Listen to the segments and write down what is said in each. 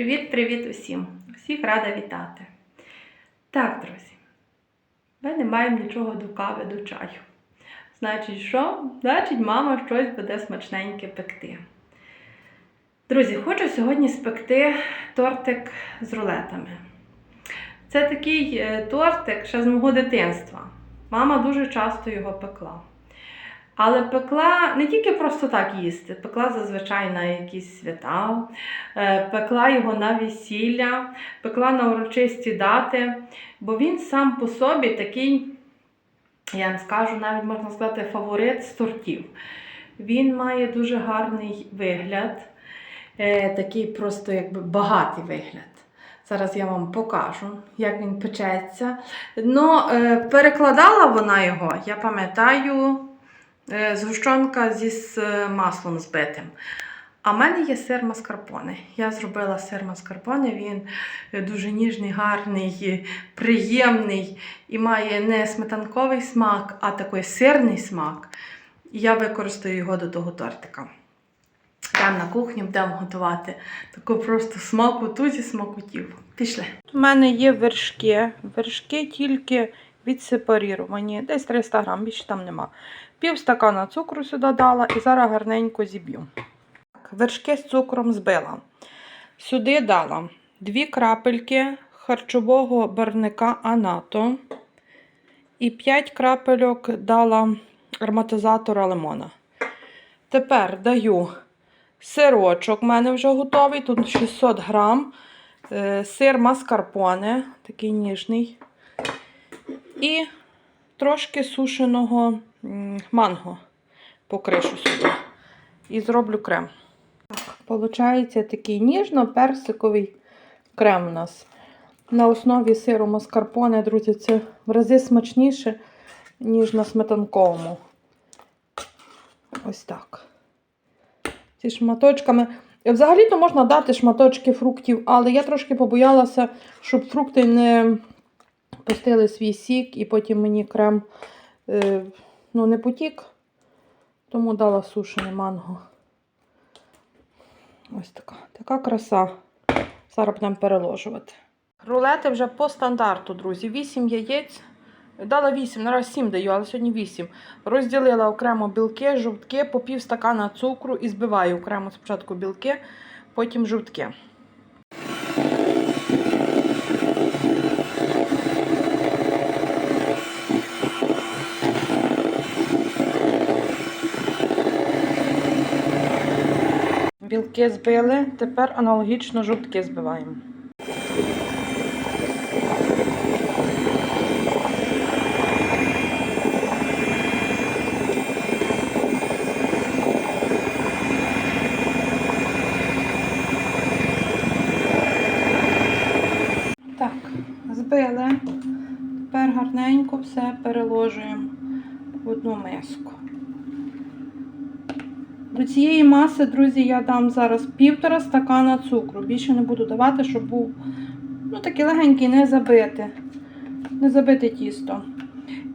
Привіт-привіт усім! Всіх рада вітати. Так, друзі, ми не маємо нічого до кави, до чаю. Значить, що? Значить, мама щось буде смачненьке пекти. Друзі, хочу сьогодні спекти тортик з рулетами. Це такий е, тортик ще з мого дитинства. Мама дуже часто його пекла. Але пекла не тільки просто так їсти, пекла зазвичай на якісь свята, е, пекла його на весілля, пекла на урочисті дати, бо він сам по собі такий, я вам скажу, навіть можна сказати, фаворит з тортів. Він має дуже гарний вигляд, е, такий просто якби багатий вигляд. Зараз я вам покажу, як він печеться. Ну, е, перекладала вона його, я пам'ятаю, згущенка зі з е, маслом збитим. А в мене є сир маскарпоне. Я зробила сир маскарпоне, він е, дуже ніжний, гарний, е, приємний і має не сметанковий смак, а такий сирний смак. І я використаю його до того тортика. Там на кухні будемо готувати таку просто смакоту зі смакотів. Пішли. У мене є вершки. Вершки тільки відсепаріровані, десь 300 грам, більше там нема. Пів стакана цукру сюди дала і зараз гарненько зіб'ю. Вершки з цукром збила. Сюди дала 2 крапельки харчового барвника Анато і 5 крапельок дала ароматизатора лимона. Тепер даю сирочок, у мене вже готовий, тут 600 грам. Е, Сир маскарпоне, такий ніжний. І трошки сушеного манго покришу сюди. І зроблю крем. Так, Получається такий ніжно-персиковий крем у нас. На основі сиру маскарпоне, друзі, це в рази смачніше, ніж на сметанковому. Ось так. Ці шматочками. Взагалі-то можна дати шматочки фруктів, але я трошки побоялася, щоб фрукти не пустили свій сік, і потім мені крем е, ну, не потік, тому дала сушене манго. Ось така. Така краса. Зараз будемо переложувати. Рулети вже по стандарту, друзі. 8 яєць. Дала 8, наразі 7 даю, але сьогодні 8. Розділила окремо білки, жовтки, по пів стакана цукру і збиваю окремо спочатку білки, потім жовтки. Білки збили, тепер аналогічно жовтки збиваємо. Так, збили. Тепер гарненько все переложуємо в одну миску. До цієї маси, друзі, я дам зараз півтора стакана цукру. Більше не буду давати, щоб був ну, такий легенький, не забити. Не забите тісто.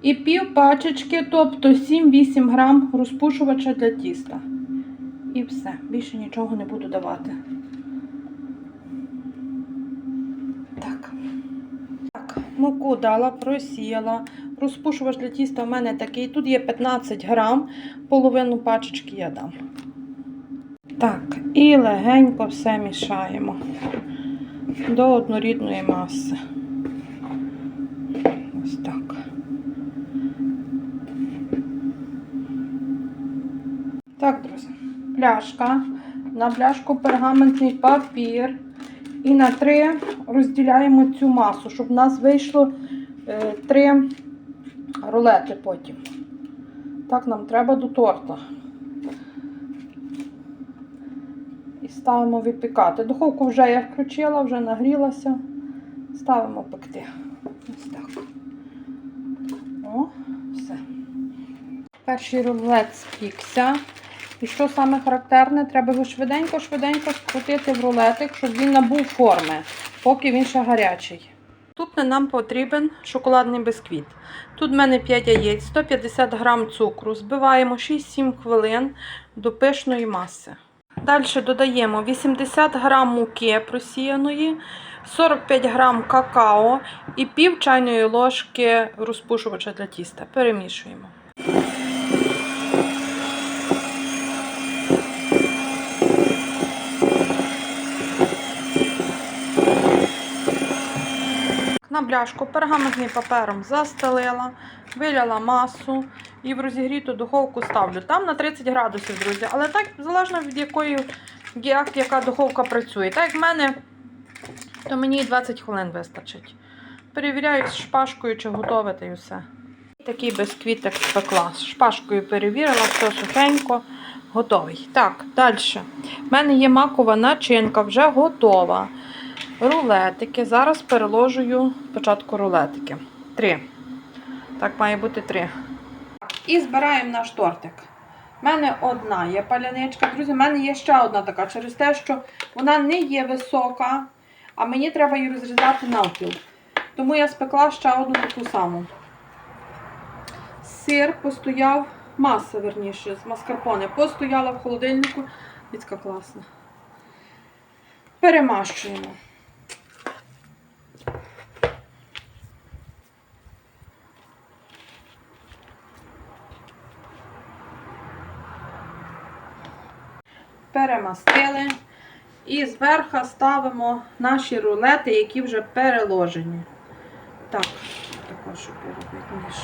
І пів пачечки, тобто 7-8 грам розпушувача для тіста. І все. Більше нічого не буду давати. Так. Так, муку дала, просіяла. Розпушувач для тіста в мене такий. Тут є 15 грам, половину пачечки я дам. Так, і легенько все мішаємо до однорідної маси. Ось так. Так, друзі, пляшка. На пляшку пергаментний папір. І на три розділяємо цю масу, щоб в нас вийшло е, три рулети потім. Так нам треба до торта. І ставимо випікати. Духовку вже я включила, вже нагрілася. Ставимо пекти. Ось так. О, все. Перший рулет спікся. І що саме характерне, треба його швиденько-швиденько скрутити в рулетик, щоб він набув форми, поки він ще гарячий. Тут нам потрібен шоколадний бисквіт. Тут в мене 5 яєць, 150 грам цукру. Збиваємо 6-7 хвилин до пишної маси. Далі додаємо 80 г муки просіяної, 45 г какао і пів чайної ложки розпушувача для тіста. Перемішуємо. На бляшку пергаментним папером застелила, виляла масу і в розігріту духовку ставлю. Там на 30 градусів, друзі. Але так залежно від якої як, яка духовка працює. Так як в мене, то мені 20 хвилин вистачить. Перевіряю з шпажкою, чи готове та й все. Такий бисквітик спекла. З шпажкою перевірила, все сухенько, готовий. Так, далі. У мене є макова начинка, вже готова. Рулетики. Зараз переложую спочатку рулетики. Три. Так, має бути три. І збираємо наш тортик. У мене одна є паляничка. Друзі, в мене є ще одна така, через те, що вона не є висока, а мені треба її розрізати навпіл. Тому я спекла ще одну таку саму. Сир постояв, маса, верніше, з маскарпоне, постояла в холодильнику. Дітка класна. Перемащуємо. Перемастили. І зверху ставимо наші рулети, які вже переложені. Так, також, робити ніж.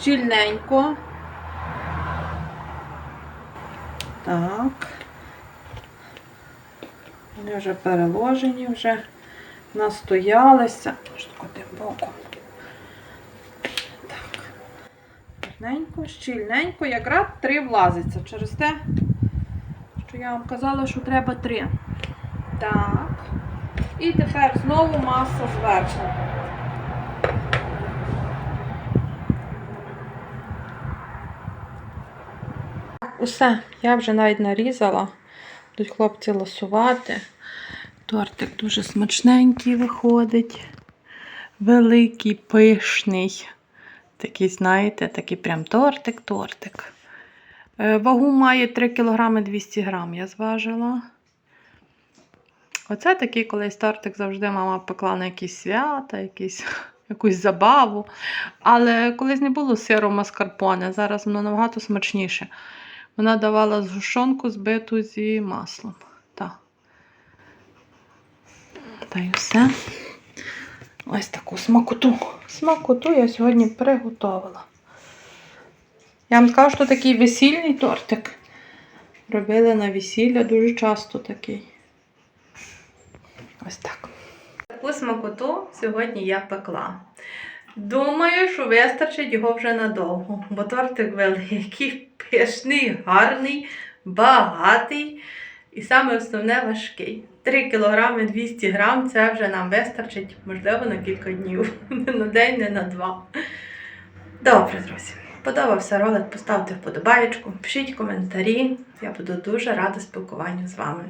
Щільненько. Так. Вони вже переложені, вже настоялися. Тим боком. Так. Гарненько, щільненько, якраз три влазиться. Через те що я вам казала, що треба три. Так. І тепер знову маса зверху. Усе, я вже навіть нарізала. Будуть хлопці ласувати. Тортик дуже смачненький виходить. Великий, пишний. Такий, знаєте, такий прям тортик-тортик. Е, Вагу має 3 кг 200 г, я зважила. Оце такий колись тортик завжди мама пекла на якісь свята, якісь, якусь забаву. Але колись не було сиру маскарпоне, зараз воно набагато смачніше. Вона давала згущенку збиту зі маслом. Так. Та й все. Ось таку смакоту. Смакоту я сьогодні приготувала. Я вам скажу, що такий весільний тортик. Робили на весілля дуже часто такий. Ось так. Таку смакоту сьогодні я пекла. Думаю, що вистачить його вже надовго, бо тортик великий, пишний, гарний, багатий і саме основне важкий. 3 кг 200 г це вже нам вистачить, можливо, на кілька днів. Не на день, не на два. Добре, друзі. Подобався ролик, поставте вподобайку, пишіть коментарі. Я буду дуже рада спілкуванню з вами.